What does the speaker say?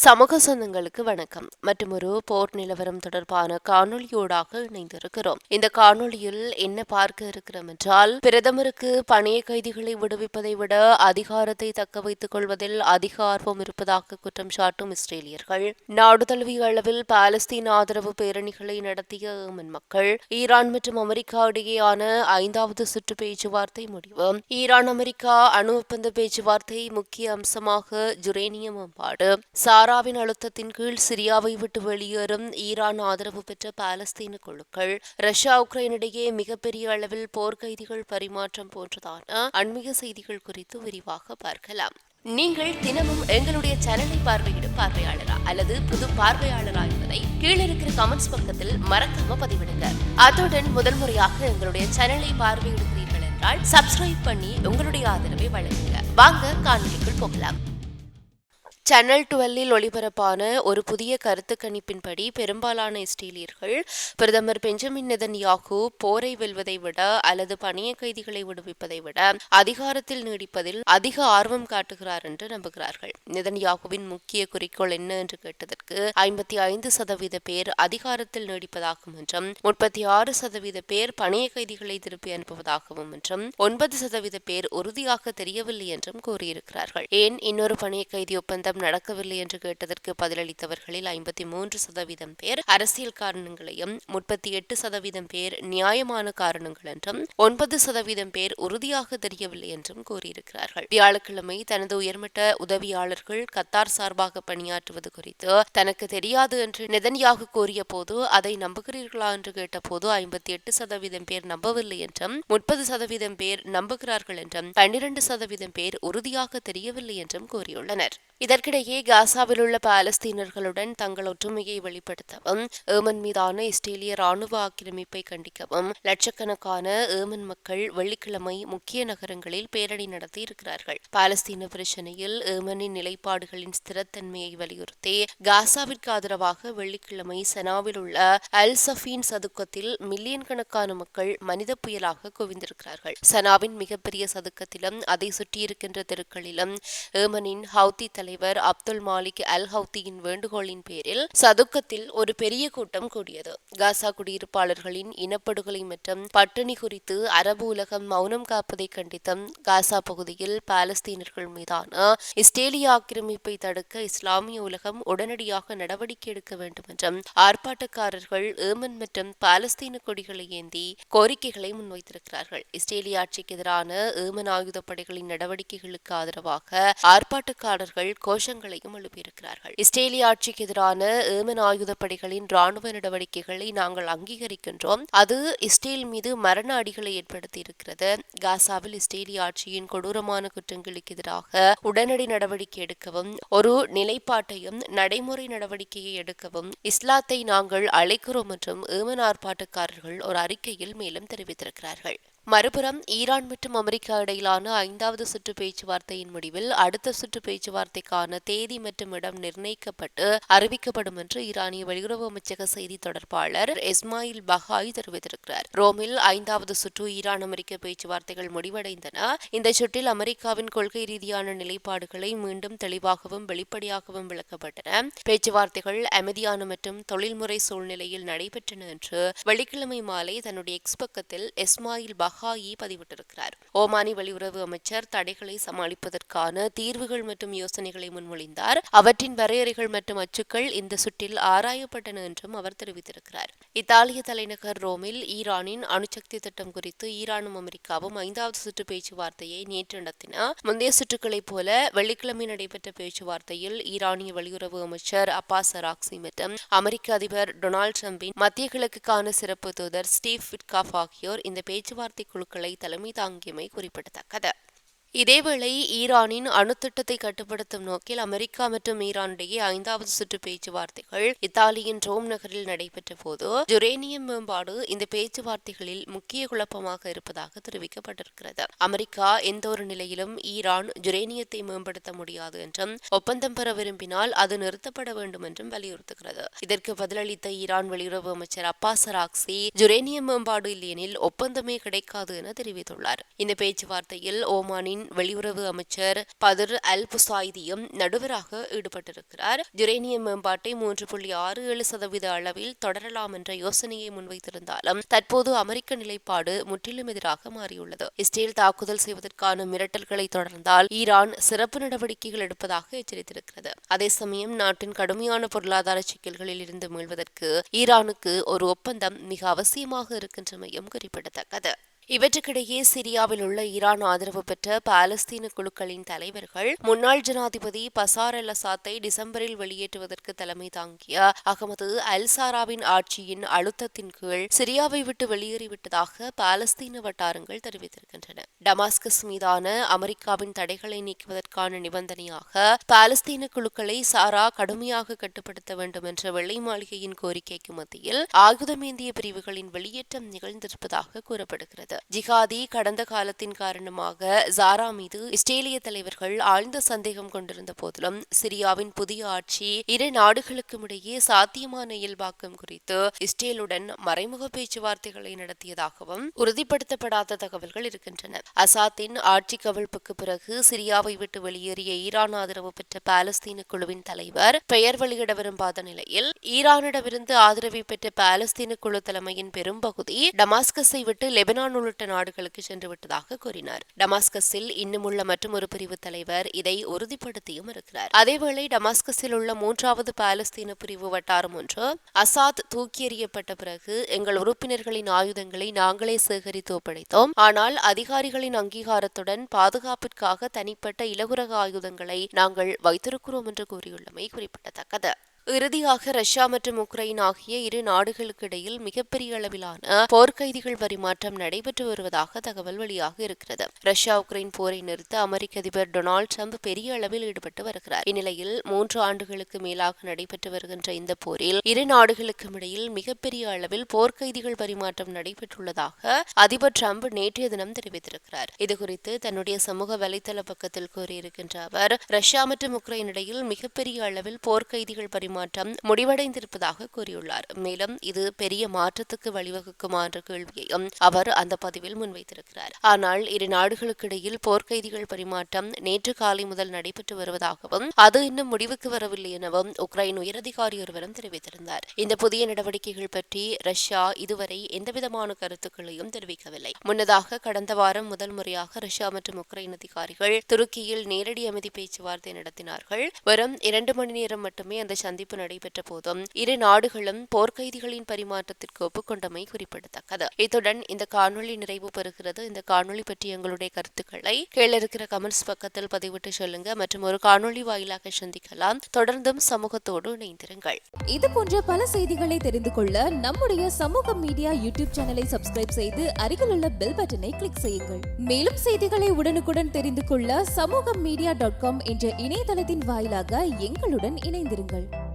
சமூக சொந்தங்களுக்கு வணக்கம். மற்றும் ஒரு போர் நிலவரம் தொடர்பான காணொலியோடாக இணைந்திருக்கிறோம். இந்த காணொலியில் என்ன பார்க்க இருக்கிறோம் என்றால் பிரதமருக்கு பணைய கைதிகளை விடுவிப்பதை விட அதிகாரத்தை தக்க வைத்துக் கொள்வதில் அதிக ஆர்வம் இருப்பதாக குற்றம் சாட்டும் இஸ்ரேலியர்கள். நாடு தழுவிய அளவில் பாலஸ்தீன் ஆதரவு பேரணிகளை நடத்திய ஏமன் மக்கள் ஈரான் மற்றும் அமெரிக்கா இடையேயான ஐந்தாவது சுற்று பேச்சுவார்த்தை முடிவு. ஈரான் அமெரிக்கா அணு ஒப்பந்த பேச்சுவார்த்தை முக்கிய அம்சமாக ஜுரேனியம் மேம்பாடு. சாராவின் அழுத்தத்தின் கீழ் சிரியாவை விட்டு வெளியேறும் ஈரான் ஆதரவு பெற்ற பாலஸ்தீன குழுக்கள் ரஷ்யா உக்ரைன் இடையே மிகப்பெரிய அளவில் போர்க்கைதிகள் பரிமாற்றம் போன்றதான அண்மைய செய்திகள் குறித்து விரிவாக பார்க்கலாம். நீங்கள் தினமும் எங்களுடைய சேனலை பார்வையிடும் பார்வையாளரா அல்லது புது பார்வையாளரா என்பதை கீழே இருக்கிற கமெண்ட்ஸ் பக்கத்தில் மறக்காம பதிவிடுங்க. அத்துடன் முதல் முறையாக எங்களுடைய சேனலை பார்வையிடுகிறீர்கள் என்றால் சப்ஸ்கிரைப் பண்ணி உங்களுடைய ஆதரவை வழங்குங்க. வாங்க காணொலிக்குள் போகலாம். சேனல் டுவெல்லில் ஒளிபரப்பான ஒரு புதிய கருத்து கணிப்பின்படி பெரும்பாலான இஸ்ரேலியர்கள் பிரதமர் பெஞ்சமின் நெதன்யாகு போரை வெல்வதை விட அல்லது பணிய கைதிகளை விடுவிப்பதை விட அதிகாரத்தில் நீடிப்பதில் அதிக ஆர்வம் காட்டுகிறார் என்று நம்புகிறார்கள். நெதன்யாகுவின் முக்கிய குறிக்கோள் என்ன என்று கேட்டதற்கு ஐம்பத்தி ஐந்து சதவீத பேர் அதிகாரத்தில் நீடிப்பதாகும் என்றும் முப்பத்தி ஆறு சதவீத பேர் பணிய கைதிகளை திருப்பி அனுப்புவதாகவும் என்றும் ஒன்பது சதவீத பேர் உறுதியாக தெரியவில்லை என்றும் கூறியிருக்கிறார்கள். ஏன் இன்னொரு பணிய கைதி ஒப்பந்தம் ஒப்பந்தம் நடக்கவில்லை என்று கேட்டதற்கு பதிலளித்தவர்களில் ஐம்பத்தி மூன்று சதவீதம் பேர் அரசியல் காரணங்களையும் முப்பத்தி எட்டு சதவீதம் பேர் நியாயமான காரணங்கள் என்றும் ஒன்பது சதவீதம் பேர் உறுதியாக தெரியவில்லை என்றும் கூறியிருக்கிறார்கள். வியாழக்கிழமை தனது உயர்மட்ட உதவியாளர்கள் கத்தார் சார்பாக பணியாற்றுவது குறித்து தனக்கு தெரியாது என்று நெதன்யாக கூறிய போது அதை நம்புகிறீர்களா என்று கேட்டபோது ஐம்பத்தி எட்டு சதவீதம் பேர் நம்பவில்லை என்றும் முப்பது சதவீதம் பேர் நம்புகிறார்கள் என்றும் பன்னிரண்டு சதவீதம் பேர் உறுதியாக தெரியவில்லை என்றும் கூறியுள்ளனர். இதற்கிடையே காசாவில் உள்ள பாலஸ்தீனர்களுடன் தங்கள் ஒற்றுமையை வெளிப்படுத்தவும் ஏமன் மீதான இஸ்ரேலிய ராணுவ ஆக்கிரமிப்பை கண்டிக்கவும் லட்சக்கணக்கான ஏமன் மக்கள் வெள்ளிக்கிழமை முக்கிய நகரங்களில் பேரணி நடத்தி இருக்கிறார்கள். பாலஸ்தீன பிரச்சினையில் ஏமனின் நிலைப்பாடுகளின் ஸ்திரத்தன்மையை வலியுறுத்தி காசாவிற்கு ஆதரவாக வெள்ளிக்கிழமை செனாவில் உள்ள அல் சஃபீன் சதுக்கத்தில் மில்லியன் கணக்கான மக்கள் மனித புயலாக குவிந்திருக்கிறார்கள். சனாவின் மிகப்பெரிய சதுக்கத்திலும் அதை சுற்றியிருக்கின்ற தெருக்களிலும் ஏமனின் ஹவுதி தலைவர் தலைவர் அப்துல் மாலிக் அல் ஹவுத்தியின் வேண்டுகோளின் பேரில் சதுக்கத்தில் ஒரு பெரிய கூட்டம் கூடியது. காசா குடியிருப்பாளர்களின் இனப்படுகொலை மற்றும் பட்டினி குறித்து அரபு உலகம் மௌனம் காப்பதை கண்டித்தும் காசா பகுதியில் பாலஸ்தீனர்கள் மீதான இஸ்ரேலிய ஆக்கிரமிப்பை தடுக்க இஸ்லாமிய உலகம் உடனடியாக நடவடிக்கை எடுக்க வேண்டும் என்றும் ஆர்ப்பாட்டக்காரர்கள் ஏமன் மற்றும் பாலஸ்தீன கொடிகளை ஏந்தி கோரிக்கைகளை முன்வைத்திருக்கிறார்கள். இஸ்ரேலிய ஆட்சிக்கு எதிரான ஏமன் ஆயுதப்படைகளின் நடவடிக்கைகளுக்கு ஆதரவாக ஆர்ப்பாட்டக்காரர்கள் கோஷ் கோஷங்களையும் எழுப்பியிருக்கிறார்கள். இஸ்ரேலிய ஆட்சிக்கு எதிரான ஏமன் ஆயுதப்படைகளின் ராணுவ நடவடிக்கைகளை நாங்கள் அங்கீகரிக்கின்றோம். அது இஸ்ரேல் மீது மரண அடிகளை ஏற்படுத்தி இருக்கிறது காசாவில் இஸ்ரேலிய ஆட்சியின் கொடூரமான குற்றங்களுக்கு எதிராக உடனடி நடவடிக்கை எடுக்கவும் ஒரு நிலைப்பாட்டையும் நடைமுறை நடவடிக்கையை எடுக்கவும் இஸ்லாத்தை நாங்கள் அழைக்கிறோம் என்றும் ஏமன் ஆர்ப்பாட்டக்காரர்கள் ஒரு அறிக்கையில் மேலும் தெரிவித்திருக்கிறார்கள். மறுபுறம் ஈரான் மற்றும் அமெரிக்கா இடையிலான ஐந்தாவது சுற்று பேச்சுவார்த்தையின் முடிவில் அடுத்த சுற்று பேச்சுவார்த்தைக்கான தேதி மற்றும் இடம் நிர்ணயிக்கப்பட்டு அறிவிக்கப்படும் என்று ஈரானிய வெளியுறவு அமைச்சக செய்தி தொடர்பாளர் இஸ்மாயில் பஹாய் தெரிவித்திருக்கிறார். ரோமில் ஐந்தாவது சுற்று ஈரான் அமெரிக்க பேச்சுவார்த்தைகள் முடிவடைந்தன. இந்த சுற்றில் அமெரிக்காவின் கொள்கை ரீதியான நிலைப்பாடுகளை மீண்டும் தெளிவாகவும் வெளிப்படையாகவும் விளக்கப்பட்டன. பேச்சுவார்த்தைகள் அமைதியான மற்றும் தொழில்முறை சூழ்நிலையில் நடைபெற்றன என்று வெள்ளிக்கிழமை மாலை தன்னுடைய எக்ஸ் பக்கத்தில் இஸ்மாயில் பஹாயி சஹாயி பதிவிட்டிருக்கிறார். ஓமானி வெளியுறவு அமைச்சர் தடைகளை சமாளிப்பதற்கான தீர்வுகள் மற்றும் யோசனைகளை முன்மொழிந்தார். அவற்றின் வரையறைகள் மற்றும் அச்சுக்கள் இந்த சுற்றில் ஆராயப்பட்டன என்றும் அவர் தெரிவித்திருக்கிறார். இத்தாலிய தலைநகர் ரோமில் ஈரானின் அணுசக்தி திட்டம் குறித்து ஈரானும் அமெரிக்காவும் ஐந்தாவது சுற்று பேச்சுவார்த்தையை நேற்று நடத்தின முந்தைய சுற்றுகளைப் போல வெள்ளிக்கிழமை நடைபெற்ற பேச்சுவார்த்தையில் ஈரானிய வெளியுறவு அமைச்சர் அப்பாஸ் அராக்சி மற்றும் அமெரிக்க அதிபர் டொனால்டு டிரம்பின் மத்திய கிழக்குக்கான சிறப்பு தூதர் ஸ்டீவ் விட்காஃப் ஆகியோர் இந்த பேச்சுவார்த்தை குழுக்களை தலைமை தாங்கியமை குறிப்பிடத்தக்கது. இதேவேளை ஈரானின் அணுத்திட்டத்தை கட்டுப்படுத்தும் நோக்கில் அமெரிக்கா மற்றும் ஈரான் இடையே ஐந்தாவது சுற்று பேச்சுவார்த்தைகள் இத்தாலியின் ரோம் நகரில் நடைபெற்ற போது ஜுரேனியம் மேம்பாடு இந்த பேச்சுவார்த்தைகளில் முக்கிய குழப்பமாக இருப்பதாக தெரிவிக்கப்பட்டிருக்கிறது. அமெரிக்கா எந்த ஒரு நிலையிலும் ஈரான் ஜுரேனியத்தை மேம்படுத்த முடியாது என்றும் ஒப்பந்தம் பெற விரும்பினால் அது நிறுத்தப்பட வேண்டும் என்றும் வலியுறுத்துகிறது. இதற்கு பதிலளித்த ஈரான் வெளியுறவு அமைச்சர் அப்பாஸ் ராக்சி ஜுரேனியம் மேம்பாடு இல்லையெனில் ஒப்பந்தமே கிடைக்காது என தெரிவித்துள்ளார். இந்த பேச்சுவார்த்தையில் ஓமானின் ஈரானின் வெளியுறவு அமைச்சர் பதர் அல் புசாய்தியும் நடுவராக ஈடுபட்டிருக்கிறார். யுரேனியம் மேம்பாட்டை மூன்று புள்ளி ஆறு ஏழு சதவீத அளவில் தொடரலாம் என்ற யோசனையை முன்வைத்திருந்தாலும் தற்போது அமெரிக்க நிலைப்பாடு முற்றிலும் எதிராக மாறியுள்ளது. இஸ்ரேல் தாக்குதல் செய்வதற்கான மிரட்டல்களை தொடர்ந்தால் ஈரான் சிறப்பு நடவடிக்கைகள் எடுப்பதாக எச்சரித்திருக்கிறது. அதே சமயம் நாட்டின் கடுமையான பொருளாதார சிக்கல்களில் இருந்து மீள்வதற்கு ஈரானுக்கு ஒரு ஒப்பந்தம் மிக அவசியமாக இருக்கின்றமையும் குறிப்பிடத்தக்கது. இவற்றுக்கிடையே சிரியாவில் உள்ள ஈரான் ஆதரவு பெற்ற பாலஸ்தீன குழுக்களின் தலைவர்கள் முன்னாள் ஜனாதிபதி பசார் அல் அசாத்தை டிசம்பரில் வெளியேற்றுவதற்கு தலைமை தாங்கிய அகமது அல் சாராவின் ஆட்சியின் அழுத்தத்தின் கீழ் சிரியாவை விட்டு வெளியேறிவிட்டதாக பாலஸ்தீன வட்டாரங்கள் தெரிவித்திருக்கின்றன. டமாஸ்கஸ் மீதான அமெரிக்காவின் தடைகளை நீக்குவதற்கான நிபந்தனையாக பாலஸ்தீன குழுக்களை சாரா கடுமையாக கட்டுப்படுத்த வேண்டும் என்ற வெள்ளை மாளிகையின் கோரிக்கைக்கு மத்தியில் ஆயுதமேந்திய பிரிவுகளின் வெளியேற்றம் நிகழ்ந்திருப்பதாக கூறப்படுகிறது. ஜிகாதி கடந்த காலத்தின் காரணமாக ஜாரா மீது இஸ்ரேலிய தலைவர்கள் ஆழ்ந்த சந்தேகம் கொண்டிருந்த போதிலும் சிரியாவின் புதிய ஆட்சி இரு நாடுகளுக்கும் இடையே சாத்தியமான இயல்பாக்கம் குறித்து இஸ்ரேலுடன் மறைமுக பேச்சுவார்த்தைகளை நடத்தியதாகவும் உறுதிப்படுத்தப்படாத தகவல்கள் இருக்கின்றன. அசாத்தின் ஆட்சி கவிழ்ப்புக்கு பிறகு சிரியாவை விட்டு வெளியேறிய ஈரான் ஆதரவு பெற்ற பாலஸ்தீன குழுவின் தலைவர் பெயர் வெளியிட விரும்பாத நிலையில் ஈரானிடமிருந்து ஆதரவை பெற்ற பாலஸ்தீன குழு தலைமையின் பெரும்பகுதி டமாஸ்கஸை விட்டு லெபனான் உள்ளிட்ட நாடுகளுக்கு சென்று விட்டதாக கூறினார். டமாஸ்கஸில் இன்னும் உள்ள மற்றும் ஒரு பிரிவு தலைவர் இதை உறுதிப்படுத்தியும் இருக்கிறார். அதேவேளை டமாஸ்கஸில் உள்ள மூன்றாவது பாலஸ்தீன பிரிவு வட்டாரம் ஒன்று அசாத் தூக்கி எறியப்பட்ட பிறகு எங்கள் உறுப்பினர்களின் ஆயுதங்களை நாங்களே சேகரித்து ஒப்படைத்தோம். ஆனால் அதிகாரிகளின் அங்கீகாரத்துடன் பாதுகாப்பிற்காக தனிப்பட்ட இலகுரக ஆயுதங்களை நாங்கள் வைத்திருக்கிறோம் என்று கூறியுள்ளமை குறிப்பிடத்தக்கது. இறுதியாக ரஷ்யா மற்றும் உக்ரைன் ஆகிய இரு நாடுகளுக்கு இடையில் மிகப்பெரிய அளவிலான போர்க்கைதிகள் பரிமாற்றம் நடைபெற்று வருவதாக தகவல் வெளியாக இருக்கிறது. ரஷ்யா உக்ரைன் போரை நிறுத்த அமெரிக்க அதிபர் டொனால்டு ட்ரம்ப் பெரிய அளவில் ஈடுபட்டு வருகிறார். இந்நிலையில் மூன்று ஆண்டுகளுக்கு மேலாக நடைபெற்று வருகின்ற இந்த போரில் இரு நாடுகளுக்கும் இடையில் மிகப்பெரிய அளவில் போர்க்கைதிகள் பரிமாற்றம் நடைபெற்றுள்ளதாக அதிபர் ட்ரம்ப் நேற்றைய தினம் தெரிவித்திருக்கிறார். இதுகுறித்து தன்னுடைய சமூக வலைதள பக்கத்தில் கூறியிருக்கின்ற அவர் ரஷ்யா மற்றும் உக்ரைன் இடையில் மிகப்பெரிய அளவில் போர்க்கைதிகள் பரிமாற்றம் முடிவடைந்திருப்பதாக கூறியுள்ளார். மேலும் இது பெரிய மாற்றத்துக்கு வழிவகுக்குமா என்ற கேள்வியையும் அவர் அந்த பதிவில் முன்வைத்திருக்கிறார். ஆனால் இரு நாடுகளுக்கிடையில் போர்க்கைதிகள் பரிமாற்றம் நேற்று காலை முதல் நடைபெற்று வருவதாகவும் அது இன்னும் முடிவுக்கு வரவில்லை எனவும் உக்ரைன் உயரதிகாரி ஒருவரும் தெரிவித்திருந்தார். இந்த புதிய நடவடிக்கைகள் பற்றி ரஷ்யா இதுவரை எந்தவிதமான கருத்துக்களையும் தெரிவிக்கவில்லை. முன்னதாக கடந்த வாரம் முதல் முறையாக ரஷ்யா மற்றும் உக்ரைன் அதிகாரிகள் துருக்கியில் நேரடி அமைதி பேச்சுவார்த்தை நடத்தினார்கள். வரும் இரண்டு மணி நேரம் மட்டுமே அந்த சந்திப்பு நடைபெற்ற போதும் இரு நாடுகளும் போர்க்கைதிகளின் பரிமாற்றத்திற்கு ஒப்புக்கொண்டமை குறிப்பிடத்தக்கது. இத்துடன் இந்த காணொளி நிறைவு பெறுகிறது. இந்த காணொளி பற்றி எங்களுடைய கருத்துக்களை கீழே இருக்கிற கமெண்ட்ஸ் பக்கத்தில் பதிவிட்டு சொல்லுங்க. மற்றும் ஒரு காணொளி வாயிலாக சந்திக்கலாம். தொடர்ந்தும் சமூகத்தோடு இணைந்திருங்கள். இது போன்ற பல செய்திகளை தெரிந்து கொள்ள நம்முடைய சமூக மீடியா யூடியூப் சேனலை சப்ஸ்கிரைப் செய்து அருகில் உள்ள பெல் பட்டனை கிளிக் செய்யுங்கள். மேலும் செய்திகளை உடனுக்குடன் தெரிந்து கொள்ள சமூக மீடியா டாட் காம் என்ற இணையதளத்தின் வாயிலாக எங்களுடன் இணைந்திருங்கள்.